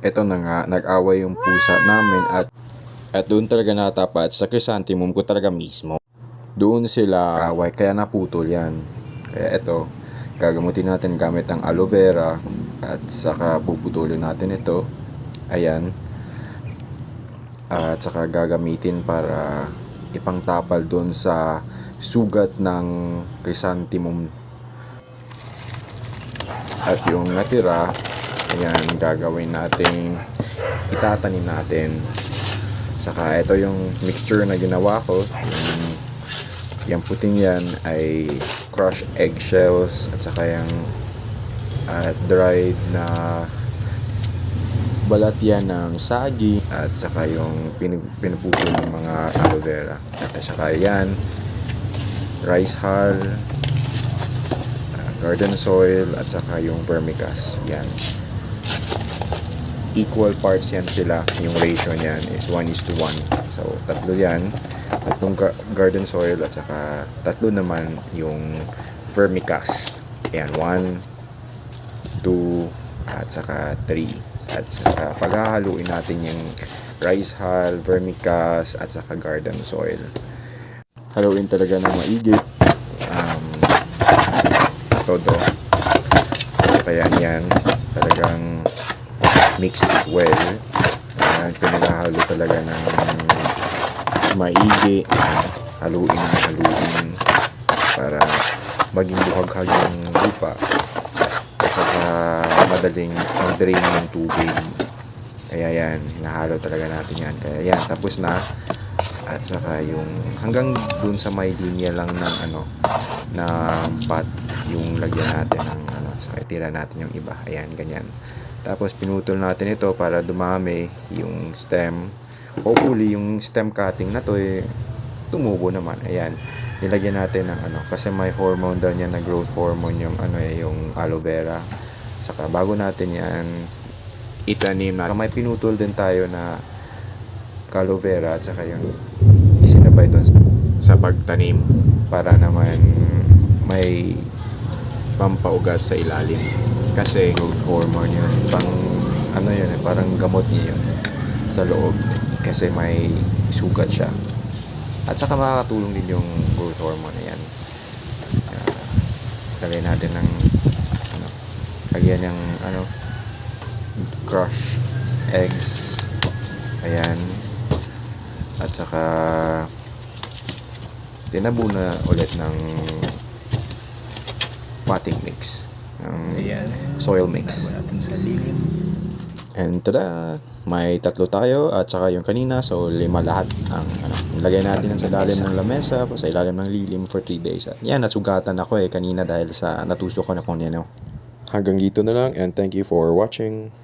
eto na nga, nag-away yung pusa namin at at doon talaga natapat sa chrysanthemum ko talaga mismo. Doon sila away, kaya naputol yan. Kaya eto, gagamutin natin gamit ang aloe vera at saka puputulin natin ito. Ayan. At saka gagamitin para ipangtapal doon sa sugat ng chrysanthemum at yung natira, ayan, gagawin natin, itatanim natin. Saka ito yung mixture na ginawa ko. Yung, yung puting yan ay crushed eggshells at saka yung at dried na balat yan ng sagi at saka yung pin- pinuputol ng mga aloe vera. At saka yan, rice hull, uh, garden soil at saka yung vermicast. Yan. Equal parts yan sila. Yung ratio niyan is 1 is to 1. So, tatlo yan. Tatlong ga- garden soil at saka tatlo naman yung vermicast. Yan, 1, 2, at saka 3. At saka paghahaluin natin yung rice hull, vermicast, at saka garden soil. Haluin talaga ng maigi. Um, todo. Kaya yan, talagang mixed it well. Ayan, pinaghahalo talaga ng maigi. Haluin ng haluin para maging buhaghag yung lupa. At saka madaling mag-drain ng tubig. Kaya yan, hinahalo talaga natin yan. Kaya yan, tapos na. At saka yung hanggang dun sa may linya lang ng ano na pot yung lagyan natin ng ano so itira natin yung iba ayan ganyan tapos pinutol natin ito para dumami yung stem. Hopefully yung stem cutting na to eh tumubo naman. Ayan. Nilagyan natin ng ano kasi may hormone daw niya na growth hormone yung ano eh yung aloe vera. Saka bago natin yan itanim na. May pinutol din tayo na aloe vera at saka yung isinabay doon sa pagtanim para naman may pampaugat sa ilalim kasi growth hormone yun pang ano yun eh, parang gamot niya yun sa loob kasi may sugat siya. At saka makakatulong din yung growth hormone na yan. Uh, lagay natin ng ano lagyan ng ano crush eggs ayan. At saka tinabuna ulit ng potting mix ng soil mix. And tada may tatlo tayo at saka yung kanina so lima lahat ang ano ilagay natin sa ilalim ng lamesa sa ilalim ng lilim for 3 days. At yan nasugatan ako eh kanina dahil sa natusok ko na kung ano. Hanggang dito na lang and thank you for watching